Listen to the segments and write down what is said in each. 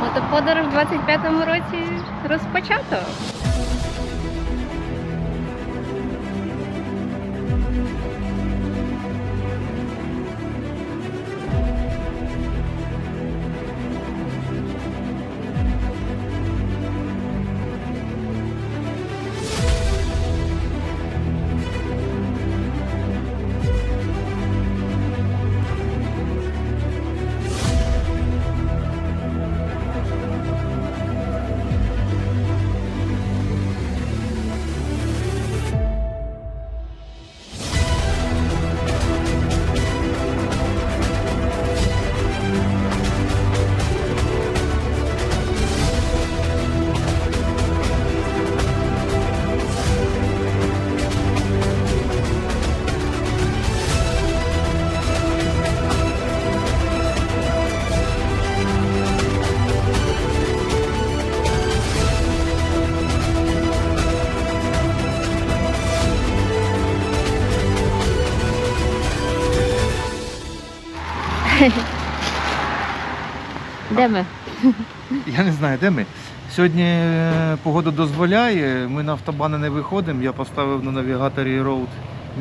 Мотоподорож в 25-му році розпочато. Де ми? Я не знаю, де ми. Сьогодні е, погода дозволяє, ми на автобани не виходимо. Я поставив на навігаторі Road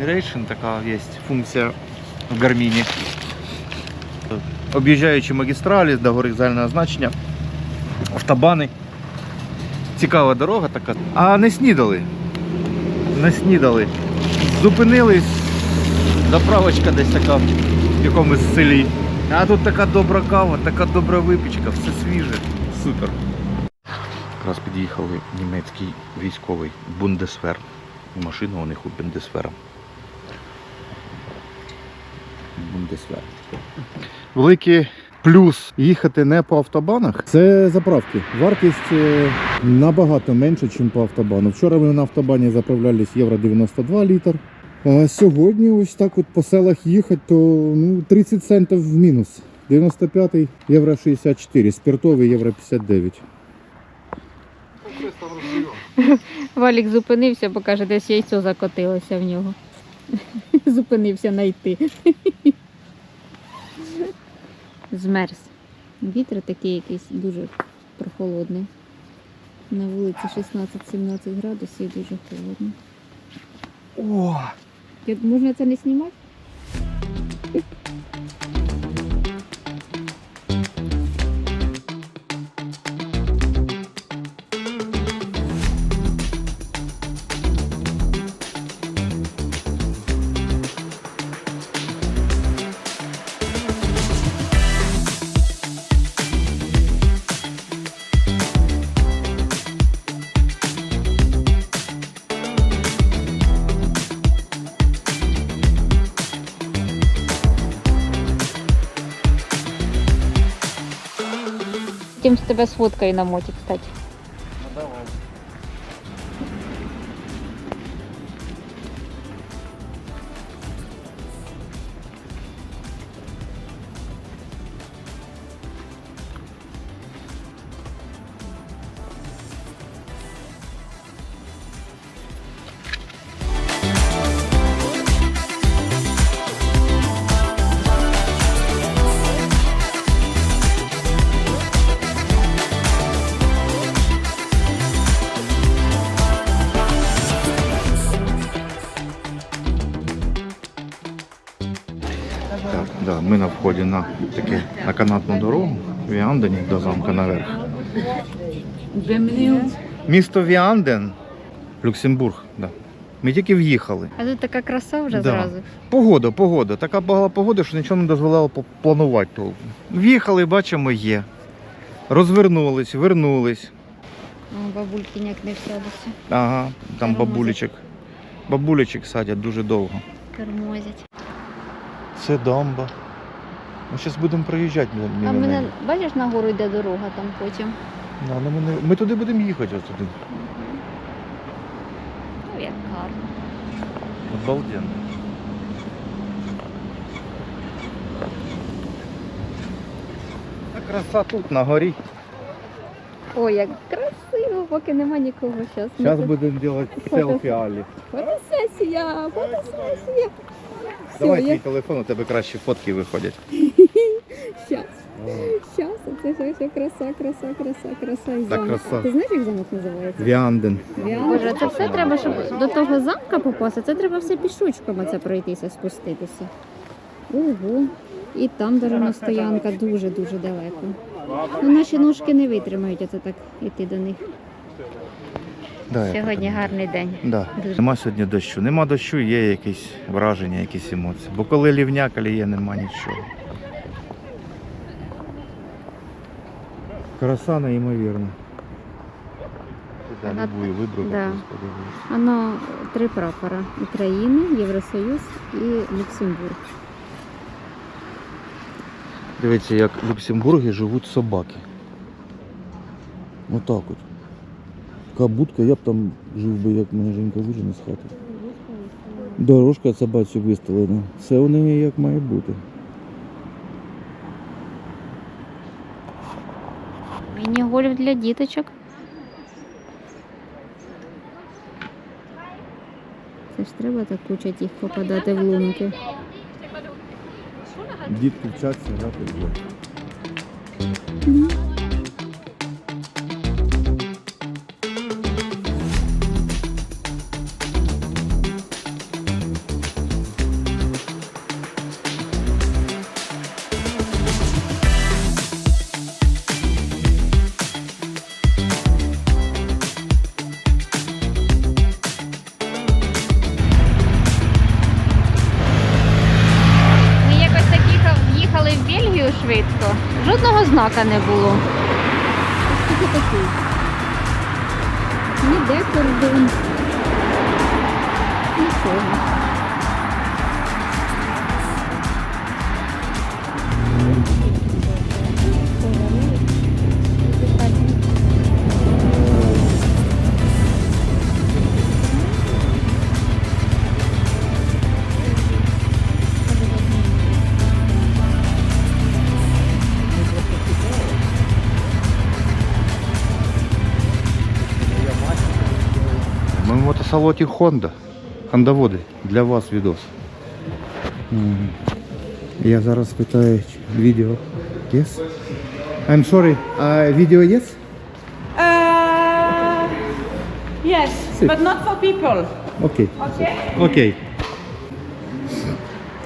Miration, така є функція в гарміні. Об'їжджаючи магістралі до горизонтального значення, автобани. Цікава дорога така. А не снідали. Не снідали. Зупинились. Заправочка десь така в якомусь селі. А тут така добра кава, така добра випічка, все свіже. Супер. Якраз під'їхали німецький військовий Бундесвер. Машина у них у Бундесвера. Бундесвер. Великий плюс їхати не по автобанах. Це заправки. Вартість е, набагато менше, ніж по автобану. Вчора ми на автобані заправлялись євро 92 літр. А сьогодні ось так от по селах їхати, то ну, 30 центів в мінус. 95 євро 64, спиртовий євро 59. Валік зупинився, бо каже, десь яйцо закотилося в нього. Зупинився знайти. Змерз. Вітер такий якийсь дуже прохолодний. На вулиці 16-17 градусів дуже холодно. О! Можна це не знімати? Потім з тебе сфоткаю на моті, кстати. Так, да, ми на вході на таке на канатну дорогу в Віандені до замка наверх. Місто Віанден, Люксембург. Да. Ми тільки в'їхали. А тут така краса вже Да. зразу. Погода, погода. Така була погода, що нічого не дозволяло планувати. толком. В'їхали, бачимо, є. Розвернулись, вернулись. О, бабульки ніяк не всядуться. Ага, там Тормозять. бабулечок. Бабулечок садять дуже довго. Тормозять. Це дамба. Ми зараз будемо проїжджати мимо А мимо мене, неї. бачиш, нагору йде дорога там потім. Да, ну ми, не- ми туди будемо їхати ось туди. Ну, як гарно. Обалденно. А краса тут на горі. Ой, як красиво, поки нема нікого зараз. Зараз будемо робити селфі Алі. Фотосесія, фотосесія. Давай я... твій телефон, у тебе кращі фотки виходять. Щас. Щас, це все, все краса, краса, краса, краса і замок. краса. Ти знаєш, як замок називається? Віанден. Боже, це все треба, щоб до того замка попасти, це треба все пішочком це пройтися, спуститися. Ого. І там дорога стоянка дуже-дуже далеко. Ну, наші ножки не витримають оце так іти до них. Да, я Сьогодні так гарний день. Да. Дуже. Нема сьогодні дощу. Нема дощу, є якісь враження, якісь емоції. Бо коли лівня, коли є, нема нічого. Краса неймовірна. Да, Ага. любую вибрав, Да. подивився. Воно три прапора України, Євросоюз і Люксембург. Дивіться, як в Люксембургі живуть собаки. Отак от. Така будка, я б там жив би, як мене Женька вижене з хати. Дорожка собачу виставлена. Все у неї як має бути. Міні-гольф для діточок. Це ж треба так учать їх попадати в лунки. Дітки вчаться грати в знака не було. Тільки такий. Ніде кордон. Нічого. Ми в мотосалоті Honda. Хондоводи. Для вас відос. Мгм. Я зараз питаю чи- відео. Yes? I'm sorry. Uh, video yes? Uh, yes, Si. but not for people. Окей. Okay. Окей.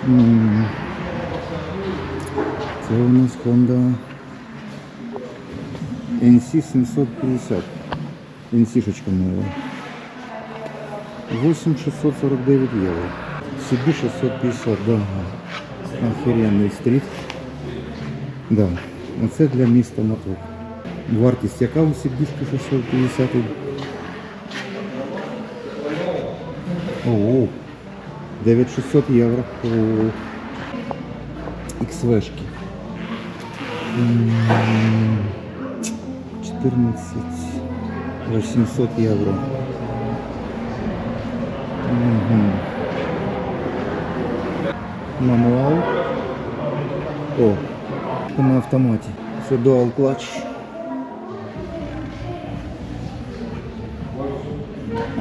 М. Це у нас Honda NC 750. NC-шечка нова. 8649 євро. CB 650, да. Охеренний стріт. Да. Оце для міста моток. Вартість яка у CB 650? Ого. 9600 євро XV-шки. 14 800 євро. Мгм. Мануал. О, на автоматі. Все dual clutch.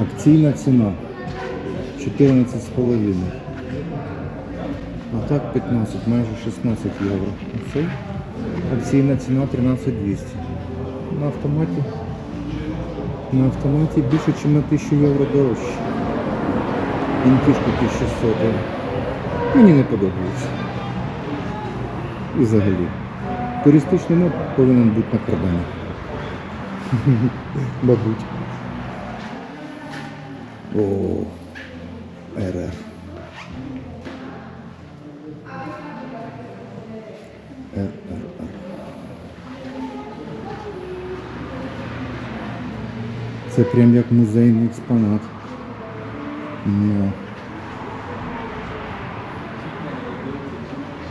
Акційна ціна. 14,5. А так 15, майже 16 євро. Оце акційна ціна 13200. На автоматі. На автоматі більше, ніж на 1000 євро дорожче. Інтішка 1600. Мені не подобається. І взагалі. Туристичний мод повинен бути на кардані. Мабуть. О, РР. РРР. Це прям як музейний експонат. Ну.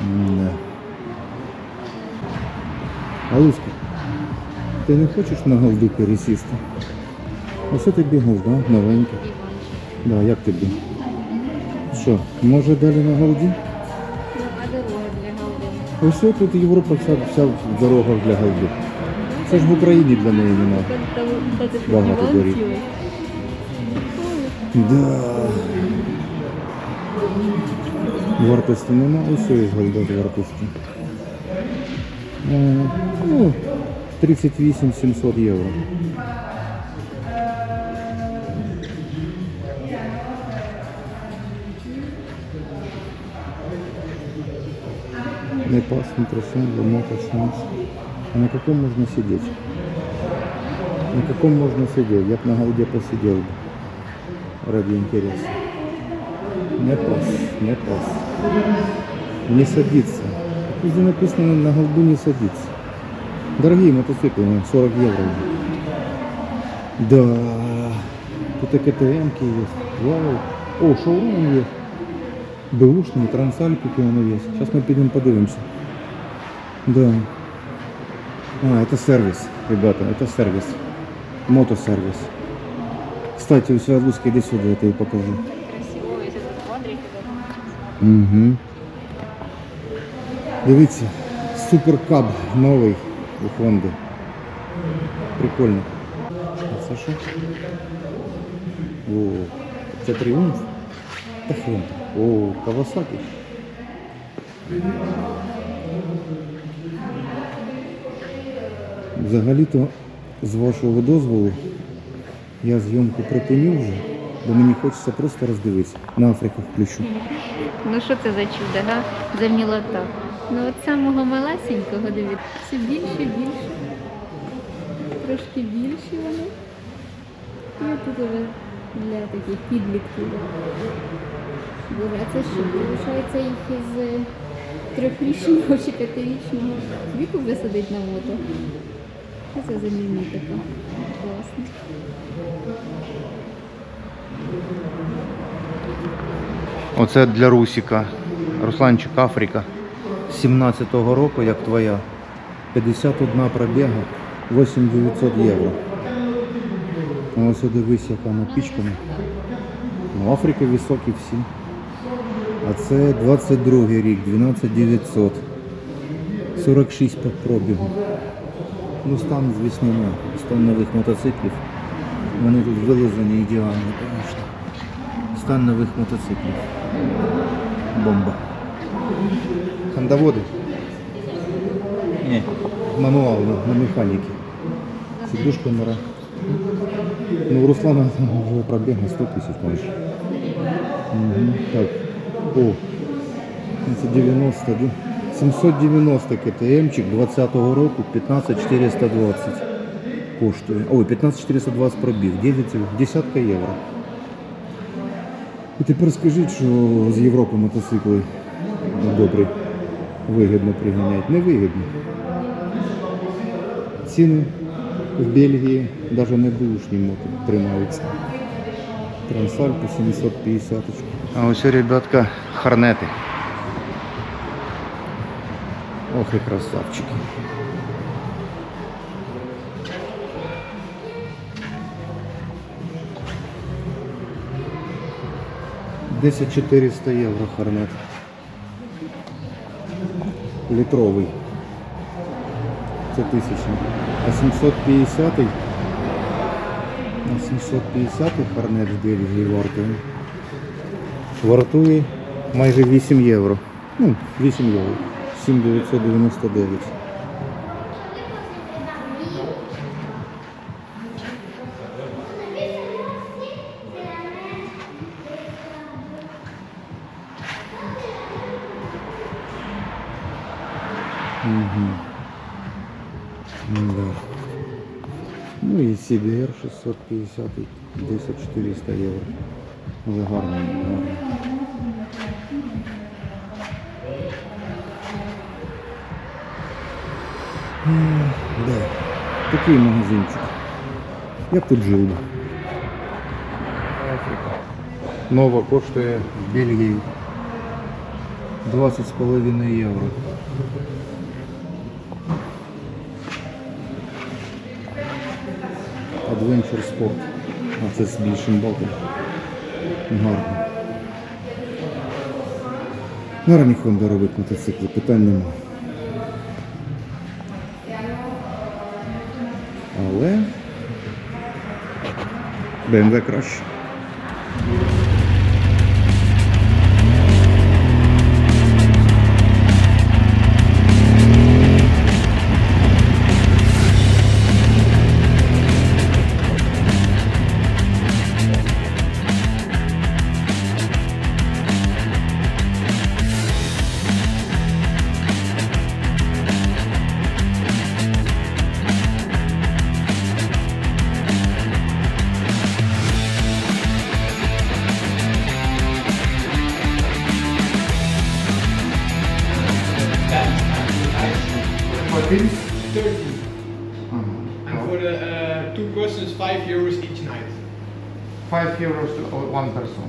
Да. Алуська, ти не хочеш на голду пересісти? Ось тобі голда, новенька. Да, як тобі? Що, може далі на голді? А дорога. Ось тут Європа вся, вся в дорогах для голди. Це ж в Україні для неї немає. Багато доріг. Да. Вартості нема, ось є голда з вартості. Е, Ну, 38 700 євро. Не пас, не трясен, ломота, шанс. А на каком можно сидеть? На каком можно сидеть? Я бы на голде посидел бы. Ради интереса. Не пас, не пас. Не садится. Везде написано на голду не садится. Дорогие мотоциклы, ну, 40 евро. Да. Тут и КТМ-ки есть. Вау. О, шоурум есть. Бэушные, трансальпики он есть. Сейчас мы пойдем подивимся. Да. А, это сервис, ребята, это сервис. Мотосервис. Кстати, у Свердловска иди сюда, я тебе покажу. Угу. Дивіться, суперкаб новий у Хонди. Прикольно. А це що? О, це тріумф. Та хрен. О, Кавасаки. Взагалі-то, з вашого дозволу, я зйомку припиню вже, бо мені хочеться просто роздивитися. На Африку включу. Ну що це за чудо, га? За мілота. Ну от самого малесенького, дивіться, все більше, більше. Трошки більші вони. І тут уже для таких підлітків. Боже, це що? Залишається їх із е, трьохрічного чи п'ятирічного віку висадить на. Що це за мімітика? Класно. Оце для Русіка. Русланчик Африка. 17-го року, як твоя. 51 пробіга, 8900 євро. Ось дивись, яка напічкана. Ну, Африка високі всі. А це 22 рік, 12900. 46 по пробігу. Ну стан, звісно, не. Нових мотоциклів. Вони тут вилизані ідеально, звісно. Стан нових мотоциклів. Бомба. Хандаводи. Ні. Мануал на, на механіки. Сидушка нора. Ну, у Руслана там вже пробіг 100 тисяч майже. Угу. Так. О. Це 90, да? 790 КТМчик 20-го року 15420 коштує. Ой, 15420 пробіг, 9, десятка євро. І тепер скажіть, що з Європи мотоцикли добрі, вигідно приганяють. Не вигідно. Ціни в Бельгії навіть не бушні мото тримаються. Трансальпи 750. А ось, ребятка, харнети. Ох і красавчики. Десять 400 євро харнет. Літровий. Це тисячний. А 750 а 750 харнет з Бельгії вартує. Вартує майже 8 євро. Ну, 8 євро. 7999. Угу. Ну і CBR 650, 10 400 євро. Але гарно, гарно. Да. Такий магазинчик. Я б тут жив би. Нова коштує в Бельгії 20,5 євро. Adventure Sport. А це з більшим болтом. Гарно. Гарні Honda робить мотоцикли, питань нема. Але BMW краще. One person.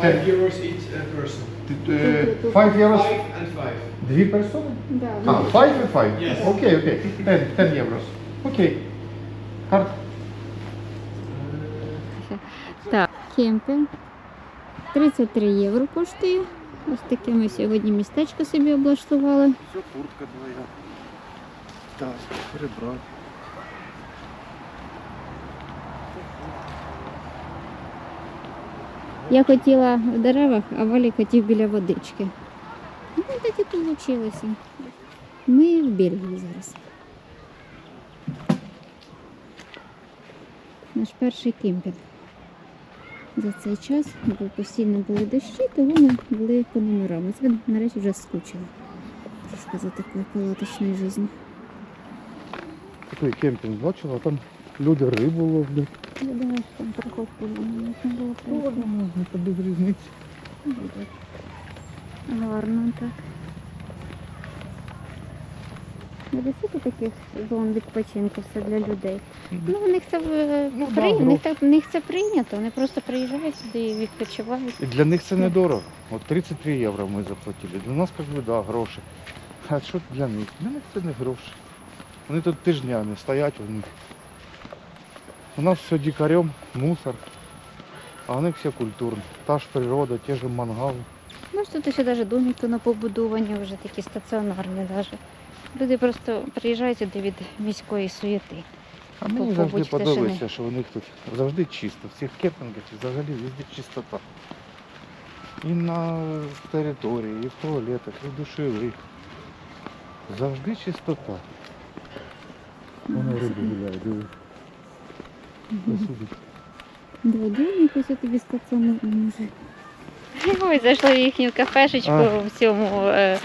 5 euros each uh, person. 5 euros 5 and 5. дві персони? Да, А, 5 і 5? Yes. Окей, окей. 10, 10 євро. Окей. Карт. Так, кемпінг. 33 євро коштує. Ось таке ми сьогодні містечко собі облаштували. Все, куртка твоя. Так, перебрати. Я хотіла в деревах, а Валі хотів біля водички. Ну, так і вийшло. Ми в Бельгії зараз. Наш перший кемпінг. За цей час, бо постійно були дощі, то вони були по номерам. Це нарешті вже скучили. Так сказати, такої палаточної житті. Такий кемпінг бачила, там люди рибу ловлять. Я думаю, що там проход було, можна було пройти. можна тобі з різниці. Гарно так. Десяти таких зон відпочинку все для людей. Ну, у них це в- Ну, при... да, у них так них це прийнято. Вони просто приїжджають сюди і відпочивають. І для них це недорого. От 33 євро ми заплатили. Для нас, би, да, гроші. А що для них? Для них це не гроші. Вони тут тижнями стоять. Вони. У нас все дикарем, мусор. А у них все культурно. Та ж природа, ті ж мангали. Ну, тут ще навіть домики на побудовані, вже такі стаціонарні навіть. Люди просто приїжджають сюди від міської суєти. А мені завжди подобається, що у них тут завжди чисто. В цих кемпінгах взагалі везде чистота. І на території, і в туалетах, і в душевих. Завжди чистота. Воно риби гуляє, диви. Посудить. Два домики ось тобі стаціонарні вже. Ой, зайшли в їхню кафешечку А. в цьому е,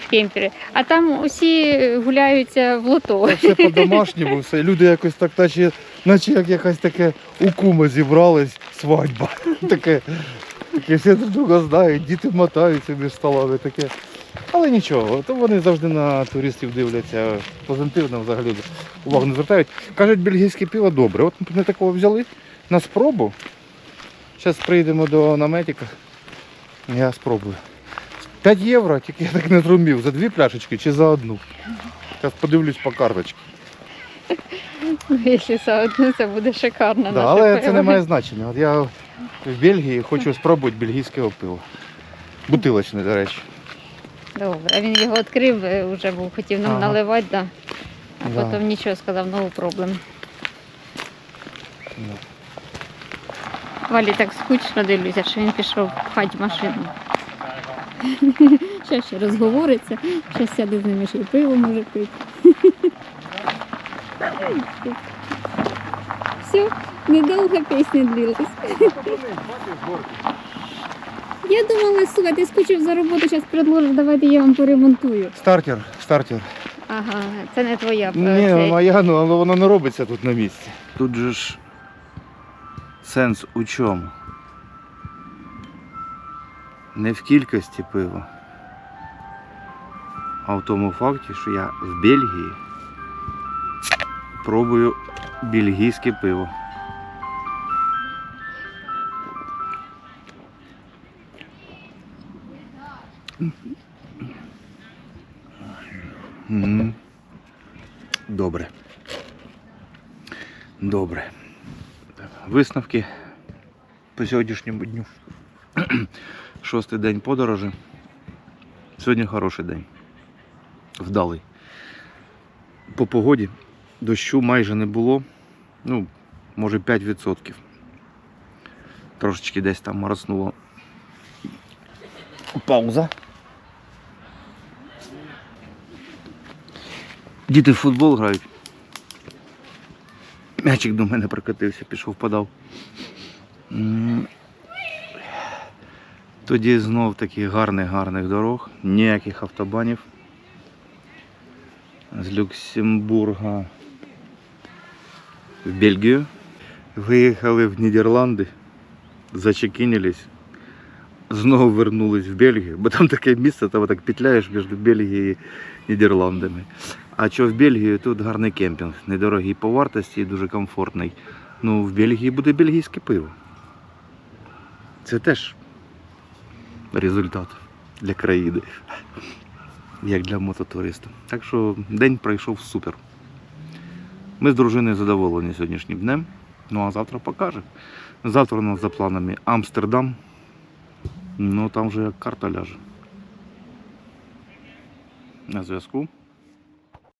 в кемпері. А там усі гуляються в лото. Все по-домашньому, все. Люди якось так, наче, наче як якась таке у кума зібрались, свадьба. Таке, таке всі друг друга знають, діти мотаються між столами, таке. Але нічого, то вони завжди на туристів дивляться позитивно взагалі увагу не звертають. Кажуть, бельгійське пиво добре. От ми такого взяли на спробу. Зараз прийдемо до наметика. Я спробую. 5 євро, тільки я так не зрозумів, за дві пляшечки чи за одну. Зараз подивлюсь по карточці. Якщо за одну, це буде шикарно. Да, наше але це пиво. не має значення. От я в Бельгії хочу спробувати бельгійське пиво. Бутилочне, до речі. Добре, а він його відкрив, е, вже був, хотів нам Ага. наливати, да. а Да. потім нічого сказав, no проблем. Да. Валі так скучно дивлюся, що він пішов пхати машину. Ще ще розговориться, ще сяде з ними ще й пиво може пити. Все, недовго пісня длилась. Я думала, слухай, ти скучив за роботу, зараз предложиш, давайте я вам поремонтую. Стартер, стартер. Ага, це не твоя Ні, цей. моя, ну, але воно не робиться тут на місці. Тут же ж сенс у чому? Не в кількості пива, а в тому факті, що я в Бельгії пробую бельгійське пиво. Добре. Добре. Висновки по сьогоднішньому дню. Шостий день подорожі. Сьогодні хороший день. Вдалий. По погоді дощу майже не було. Ну, може 5%. Трошечки десь там мороснуло. Пауза. Діти в футбол грають. М'ячик до мене прокатився, пішов, подав. Тоді знов таких гарних гарних дорог, ніяких автобанів. З Люксембурга в Бельгію. Виїхали в Нідерланди, зачекінились. Знову вернулись в Бельгію, бо там таке місце, там так петляєш між Бельгією і Нідерландами. А що в Бельгії тут гарний кемпінг, недорогий по вартості і дуже комфортний. Ну, в Бельгії буде бельгійське пиво. Це теж результат для країни, як для мототуриста. Так що день пройшов супер. Ми з дружиною задоволені сьогоднішнім днем. Ну а завтра покаже. Завтра у нас за планами Амстердам. Ну там же як карта ляже. На зв'язку.